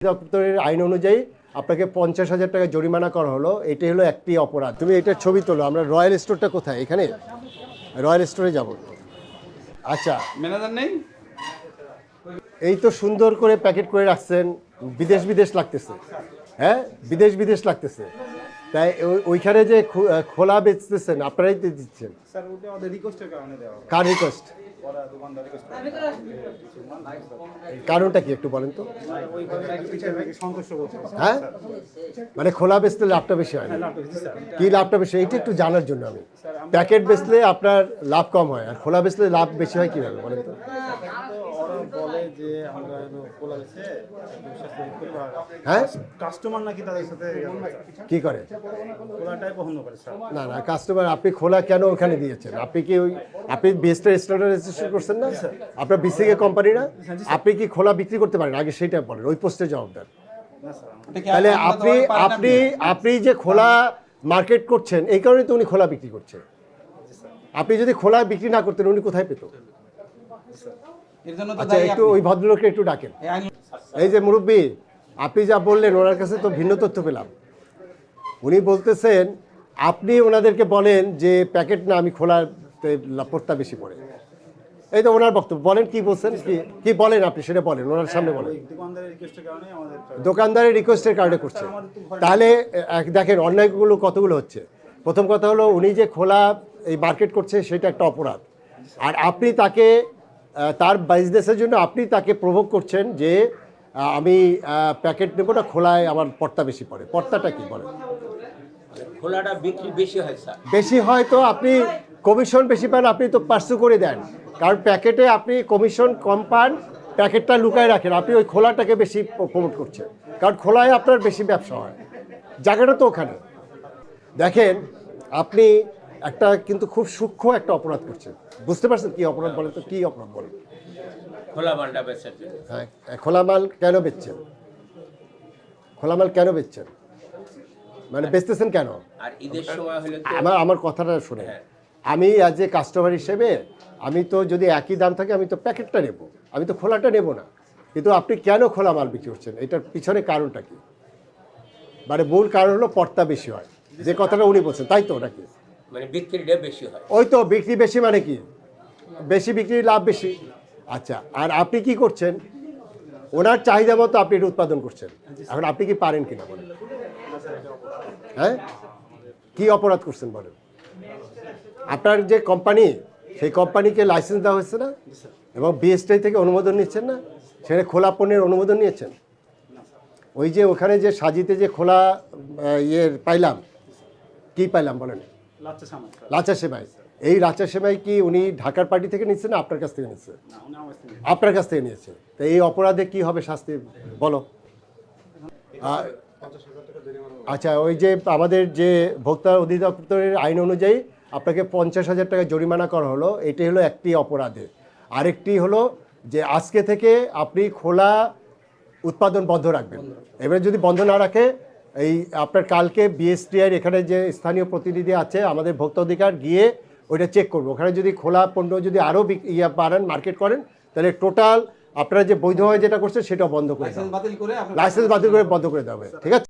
দপ্তরের আইন অনুযায়ী আপনাকে পঞ্চাশ হাজার টাকা জরিমানা করা হলো এটাই হলো একটি অপরাধ। তুমি এটার ছবি তোলো আমরা রয়্যাল স্টোরটা কোথায়? এখানে? রয়্যাল স্টোরে যাব। আচ্ছা। ম্যানেজার নেই? এই তো সুন্দর করে প্যাকেট করে রাখছেন বিদেশ বিদেশ লাগতেছে। হ্যাঁ? বিদেশ বিদেশ লাগতেছে। তাই ওই- ওইখানে যে খোলা বেচতেছেন আপনারাই তো দিচ্ছেন। কার রিকোয়েস্ট কারণটা কি একটু বলেন তো? হ্যাঁ? মানে খোলা বেচলে লাভটা বেশি হয় না। স্যার। কি লাভটা বেশি এইটা একটু জানার জন্য আমি। প্যাকেট বেচলে আপনার লাভ কম হয় আর খোলা বেচলে লাভ বেশি হয় কীভাবে বলেন তো ওরা বলে যে আমরা খোলা গেছে হ্যাঁ? কাস্টমার নাকি তাদের সাথে কি করে? খোলাটাই পছন্দ করে না না কাস্টমার আপনি খোলা কেন ওখানে দিয়েছেন? আপনি কি ওই আপনি বেস্টের স্ট্যান্ডার্ড রেজিস্ট্রেশন করছেন না? আপনার বিসিকে কোম্পানি না? আপনি কি খোলা বিক্রি করতে পারেন? আগে সেইটা বলেন ওই পোস্টে জবাবদার না স্যার তাহলে আপনি আপনি আপনি যে খোলা মার্কেট করছেন এই কারণে তো উনি খোলা বিক্রি করছেন। আপনি যদি খোলা বিক্রি না করতেন উনি কোথায় পেত? এর জন্য আচ্ছা একটু। ওই ভদ্রলোককে একটু ডাকেন। এই যে মুরব্বী আপনি যা বললেন ওনার কাছে তো ভিন্ন তথ্য পেলাম। উনি বলতেছেন আপনি ওনাদেরকে বলেন যে প্যাকেট না আমি খোলার পড়তা বেশি পড়ে। এই তো ওনার বক্তব্য। বলেন কি বলছেন কি কি বলেন আপনি সেটা বলেন ওনার সামনে বলেন। দোকানদারের রিকোয়েস্টের কারণে করছে। তাহলে দেখেন অন্যায়গুলো কতগুলো হচ্ছে। প্রথম কথা হলো উনি যে খোলা এই মার্কেট করছে সেটা একটা অপরাধ। আর আপনি তাকে তার বিজনেসের জন্য আপনি তাকে প্রভোগ করছেন যে আমি প্যাকেট নেব না খোলায় আমার পর্তা বেশি পড়ে। পর্তাটা কি বলেন? খোলাটা বিক্রি বেশি হয় স্যার। বেশি হয় তো আপনি কমিশন বেশি পান আপনি তো পার্সু করে দেন। কারণ প্যাকেটে আপনি কমিশন কম পান প্যাকেটটা লুকায় রাখেন। আপনি ওই খোলাটাকে বেশি প্রমোট করছেন। কারণ খোলায় আপনার বেশি ব্যবসা হয়। জায়গাটা তো ওখানে। দেখেন আপনি একটা কিন্তু খুব সূক্ষ্ম একটা অপরাধ করছেন বুঝতে পারছেন কি অপরাধ বলেন তো কি অপরাধ বলেন খোলা মালটা হ্যাঁ খোলা মাল কেন বেচছেন? খোলা মাল কেন বেচছেন? মানে বেচতেছেন কেন? আর ঈদের সময় হলে আমার আমার কথাটা শুনে। আমি অ্যাজ এ কাস্টমার হিসেবে আমি তো যদি একই দাম থাকে আমি তো প্যাকেটটা নেব। আমি তো খোলাটা নেব না। কিন্তু আপনি কেন খোলা মাল বিক্রি করছেন? এটার পিছনে কারণটা কি? মানে মূল কারণ হলো পর্তা বেশি হয়। যে কথাটা উনি বলছেন তাই তো নাকি? মানে বিক্রিটা বেশি হয়। ওই তো বিক্রি বেশি মানে কি? বেশি বিক্রি লাভ বেশি। আচ্ছা আর আপনি কি করছেন? ওনার চাহিদা মতো আপনি এটা উৎপাদন করছেন। এখন আপনি কি পারেন কিনা বলেন? হ্যাঁ? কি অপরাধ করছেন বলেন? আপনার যে কোম্পানি সেই কোম্পানিকে লাইসেন্স দেওয়া হয়েছে না? এবং বিএসটাই থেকে অনুমোদন নিচ্ছেন না? সেখানে খোলা পণ্যের অনুমোদন নিয়েছেন? ওই যে ওখানে যে সাজিতে যে খোলা আহ, ইয়ে পাইলাম কি পাইলাম বলেন? লাচা সেমাই এই লাচা সেমাই কি উনি ঢাকার পার্টি থেকে নিচ্ছে না আপনার কাছ থেকে নিচ্ছে আপনার কাছ থেকে নিয়েছে তো এই অপরাধে কি হবে শাস্তি? বলো। আচ্ছা ওই যে আমাদের যে ভোক্তা অধিদপ্তরের আইন অনুযায়ী আপনাকে পঞ্চাশ হাজার টাকা জরিমানা করা হলো এটি হলো একটি অপরাধে। আরেকটি হলো যে আজকে থেকে আপনি খোলা উৎপাদন বন্ধ রাখবেন। এবারে যদি বন্ধ না রাখে এই আপনার কালকে বিএসটিআইয়ের এখানে যে স্থানীয় প্রতিনিধি আছে আমাদের ভোক্তাধিকার গিয়ে ওইটা চেক করব। ওখানে যদি খোলা পণ্য যদি আরও ইয়া বাড়ান মার্কেট করেন তাহলে টোটাল আপনারা যে বৈধ হয় যেটা করছে সেটা বন্ধ করে লাইসেন্স বাতিল করে লাইসেন্স বাতিল করে বন্ধ করে দেওয়া হবে ঠিক আছে?